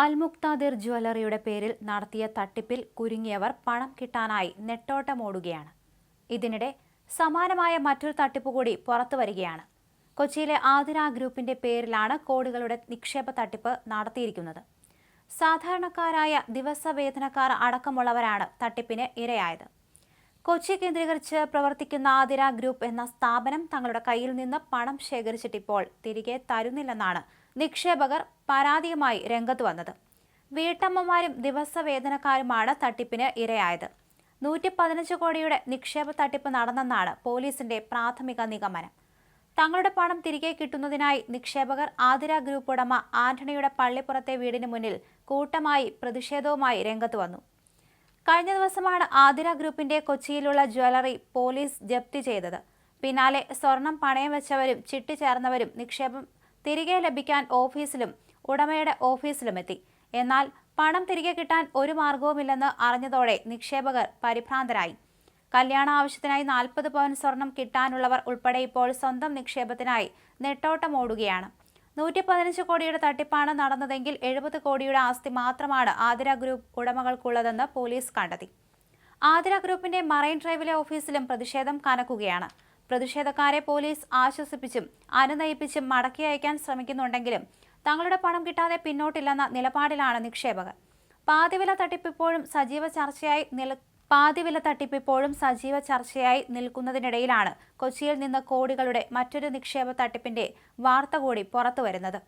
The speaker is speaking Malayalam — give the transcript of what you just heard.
അൽമുക്താദിർ ജ്വല്ലറിയുടെ പേരിൽ നടത്തിയ തട്ടിപ്പിൽ കുരുങ്ങിയവർ പണം കിട്ടാനായി നെട്ടോട്ടമോടുകയാണ്. ഇതിനിടെ സമാനമായ മറ്റൊരു തട്ടിപ്പ് കൂടി പുറത്തു വരികയാണ്. കൊച്ചിയിലെ ആതിര ഗ്രൂപ്പിന്റെ പേരിലാണ് കോടികളുടെ നിക്ഷേപ തട്ടിപ്പ് നടത്തിയിരിക്കുന്നത്. സാധാരണക്കാരായ ദിവസവേതനക്കാർ അടക്കമുള്ളവരാണ് തട്ടിപ്പിന് ഇരയായത്. കൊച്ചി കേന്ദ്രീകരിച്ച് പ്രവർത്തിക്കുന്ന ആതിര ഗ്രൂപ്പ് എന്ന സ്ഥാപനം തങ്ങളുടെ കയ്യിൽ നിന്ന് പണം ശേഖരിച്ചിട്ടിപ്പോൾ തിരികെ തരുന്നില്ലെന്നാണ് നിക്ഷേപകർ പരാതിയുമായി രംഗത്ത് വന്നത്. വീട്ടമ്മമാരും ദിവസവേതനക്കാരുമാണ് തട്ടിപ്പിന് ഇരയായത്. നൂറ്റി പതിനഞ്ച് കോടിയുടെ നിക്ഷേപ തട്ടിപ്പ് നടന്നെന്നാണ് പോലീസിന്റെ പ്രാഥമിക നിഗമനം. തങ്ങളുടെ പണം തിരികെ കിട്ടുന്നതിനായി നിക്ഷേപകർ ആതിര ഗ്രൂപ്പ് ഉടമ ആന്റണിയുടെ പള്ളിപ്പുറത്തെ വീടിന് മുന്നിൽ കൂട്ടമായി പ്രതിഷേധവുമായി രംഗത്ത് വന്നു. കഴിഞ്ഞ ദിവസമാണ് ആതിര ഗ്രൂപ്പിന്റെ കൊച്ചിയിലുള്ള ജ്വല്ലറി പോലീസ് ജപ്തി ചെയ്തത്. പിന്നാലെ സ്വർണം പണയം വെച്ചവരും ചിട്ടി ചേർന്നവരും നിക്ഷേപം തിരികെ ലഭിക്കാൻ ഓഫീസിലും ഉടമയുടെ ഓഫീസിലും എത്തി. എന്നാൽ പണം തിരികെ കിട്ടാൻ ഒരു മാർഗവുമില്ലെന്ന് അറിഞ്ഞതോടെ നിക്ഷേപകർ പരിഭ്രാന്തരായി. കല്യാണ ആവശ്യത്തിനായി നാൽപ്പത് പവൻ സ്വർണം കിട്ടാനുള്ളവർ ഉൾപ്പെടെ ഇപ്പോൾ സ്വന്തം നിക്ഷേപത്തിനായി നെട്ടോട്ടം ഓടുകയാണ് നൂറ്റി പതിനഞ്ച് കോടിയുടെ തട്ടിപ്പാണ് നടന്നതെങ്കിൽ എഴുപത് കോടിയുടെ ആസ്തി മാത്രമാണ് ആതിര ഗ്രൂപ്പ് ഉടമകൾക്കുള്ളതെന്ന് പോലീസ് കണ്ടെത്തി. ആതിര ഗ്രൂപ്പിന്റെ മറൈൻ ഡ്രൈവിലെ ഓഫീസിലും പ്രതിഷേധം കനക്കുകയാണ്. പ്രതിഷേധക്കാരെ പോലീസ് ആശ്വസിപ്പിച്ചും അനുനയിപ്പിച്ചും മടക്കി അയക്കാൻ ശ്രമിക്കുന്നുണ്ടെങ്കിലും തങ്ങളുടെ പണം കിട്ടാതെ പിന്നോട്ടില്ലെന്ന നിലപാടിലാണ് നിക്ഷേപകർ. പാതിവില തട്ടിപ്പിപ്പോഴും സജീവ ചർച്ചയായി നില പാതിവില തട്ടിപ്പിപ്പോഴും സജീവ ചർച്ചയായി നിൽക്കുന്നതിനിടയിലാണ് കൊച്ചിയിൽ നിന്ന് കോടികളുടെ മറ്റൊരു നിക്ഷേപ തട്ടിപ്പിന്റെ വാർത്ത കൂടി പുറത്തുവരുന്നത്.